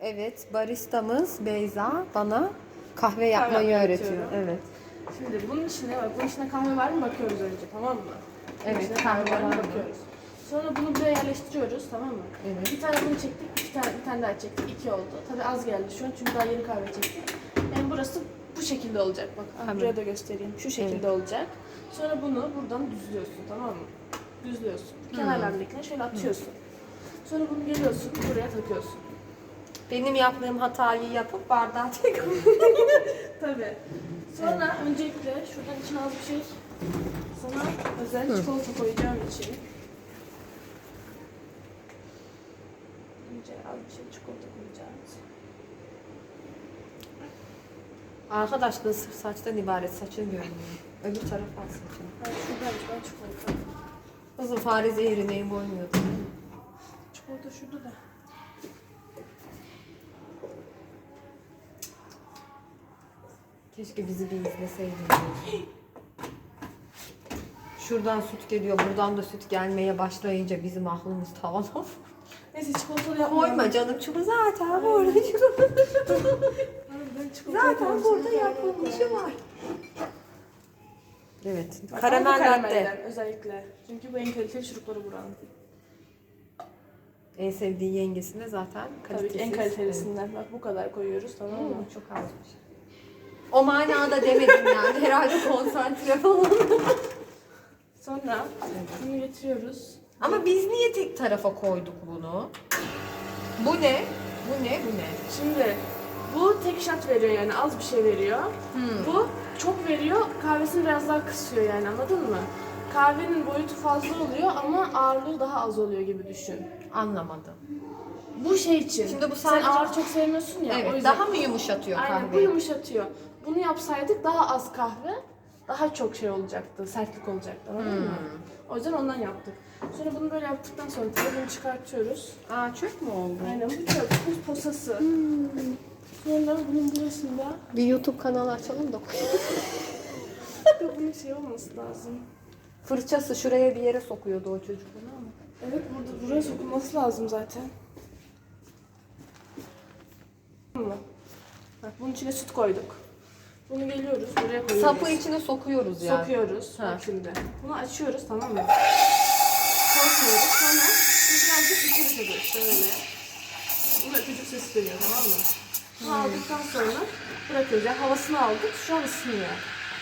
Evet, baristamız Beyza bana kahve yapmayı öğretiyor. Evet. Şimdi bunun içine bak, bunun içine kahve var mı bakıyoruz önce tamam mı? Bunun Evet, içine kahve var mı? bakıyoruz. Sonra bunu buraya yerleştiriyoruz tamam mı? Evet. Bir tane bunu çektik, iki tane, bir tane daha çektik, iki oldu. Tabii az geldi şu an çünkü daha yeni kahve çektik. Yani burası bu şekilde olacak bak. Ah, Tamam. Buraya da göstereyim. Şu şekilde olacak. Sonra bunu buradan düzlüyorsun tamam mı? Düzlüyorsun. Kenarlardakileri şöyle atıyorsun. Sonra bunu geliyorsun buraya takıyorsun. Benim yaptığım hatayı yapıp bardağa tek Tabii. Sonra öncelikle şuradan içine az bir şey sana özel çikolata koyacağım için. Önce az bir şey çikolata koyacağım. Arkadaşlar sırf saçtan ibaret saçın görünüyor. Öbür taraf al saçını. Ben şuradaymış ben çikolata. Kızım fare zehrineyi boymuyordu. Çikolata şurada da. Keşke bizi bir izleseydin. Şuradan süt geliyor, buradan da süt gelmeye başlayınca bizim aklımız tavan Neyse çikolata da yapmıyorum. Koyma canım çünkü zaten burada Zaten burada yapılmışı var. Evet. Bak, Karamel latte. özellikle. Çünkü bu en kaliteli şurupları buranın. En sevdiği yengesine zaten Tabii ki kalitesiz. en kalitelisinden. Bak bu kadar koyuyoruz tamam mı? Çok azmış. O manada demedim yani. Herhalde konsantre falan. Sonra bunu getiriyoruz. Ama biz niye tek tarafa koyduk bunu? Bu ne? Bu ne? Bu ne? Şimdi bu tek şat veriyor yani az bir şey veriyor. Hmm. Bu çok veriyor, kahvesini biraz daha kısıyor yani anladın mı? Kahvenin boyutu fazla oluyor ama ağırlığı daha az oluyor gibi düşün. Anlamadım. Bu şey için. Şimdi bu Sen sadece- ağır çok sevmiyorsun ya o evet. yüzden. Daha mı yumuşatıyor Aynen bu kahveyi? yumuşatıyor. Bunu yapsaydık daha az kahve, daha çok şey olacaktı, sertlik olacaktı anladın mı? Hmm. O yüzden ondan yaptık. Sonra bunu böyle yaptıktan sonra tabii bunu çıkartıyoruz. Aa çöp mü oldu? Aynen bu çöp, bu posası. Hmm. Sonra bunun burasında Bir YouTube kanalı açalım da Ya bunun şey olması lazım. Fırçası şuraya bir yere sokuyordu o çocuk bunu ama. Evet burada buraya sokulması lazım zaten. Bak bunun içine süt koyduk. Bunu geliyoruz buraya koyuyoruz. Sapı içine sokuyoruz yani. sokuyoruz. Ha. Bak şimdi. Bunu açıyoruz tamam mı? Korkmuyoruz. Sonra bunu birazcık içeri çekiyoruz böyle. Bu öpücük sesi geliyor tamam mı? Bunu aldıktan sonra bırakıyoruz. Yani havasını aldık. Şu an ısınıyor.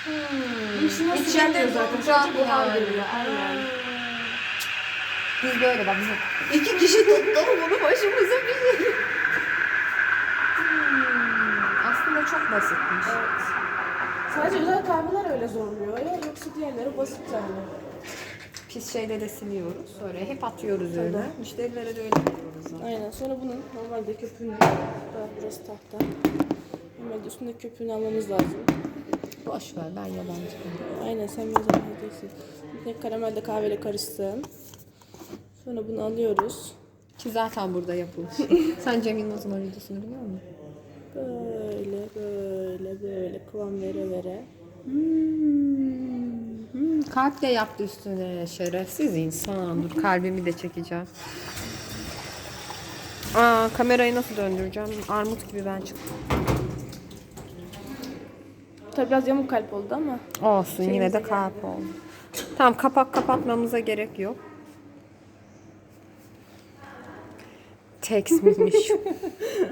Hmm. İçine İçeride zaten. Sadece buhar yani. geliyor. Aynen. Biz böyle bak bizim iki kişi tuttu bunu başımıza bir şey. Hmm, aslında çok basitmiş. Evet. Sadece özel kahveler öyle zorluyor ya. Yoksa diğerleri basit yani. Pis şeyleri siliyoruz. Sonra hep atıyoruz öyle. Müşterilere de öyle yapıyoruz zaten. Aynen. Sonra bunun normalde köpüğünü, daha burası tahta. Normalde üstünde köpüğünü almamız lazım. Boş ver ben yabancı. Aynen sen biraz anlayacaksın. Bir karamelde kahveyle karışsın. Sonra bunu alıyoruz. Ki zaten burada yapılmış. Sen Cem Yılmaz'ın videosunu biliyor musun? Böyle böyle böyle kıvam vere vere. Hmm, kalp de yaptı üstüne. Şerefsiz insan. Dur kalbimi de çekeceğim. Aa, kamerayı nasıl döndüreceğim? Armut gibi ben çıktım. Tabi biraz yamuk kalp oldu ama. Olsun yine de kalp oldu. Tamam kapak kapatmamıza gerek yok. Text miymiş?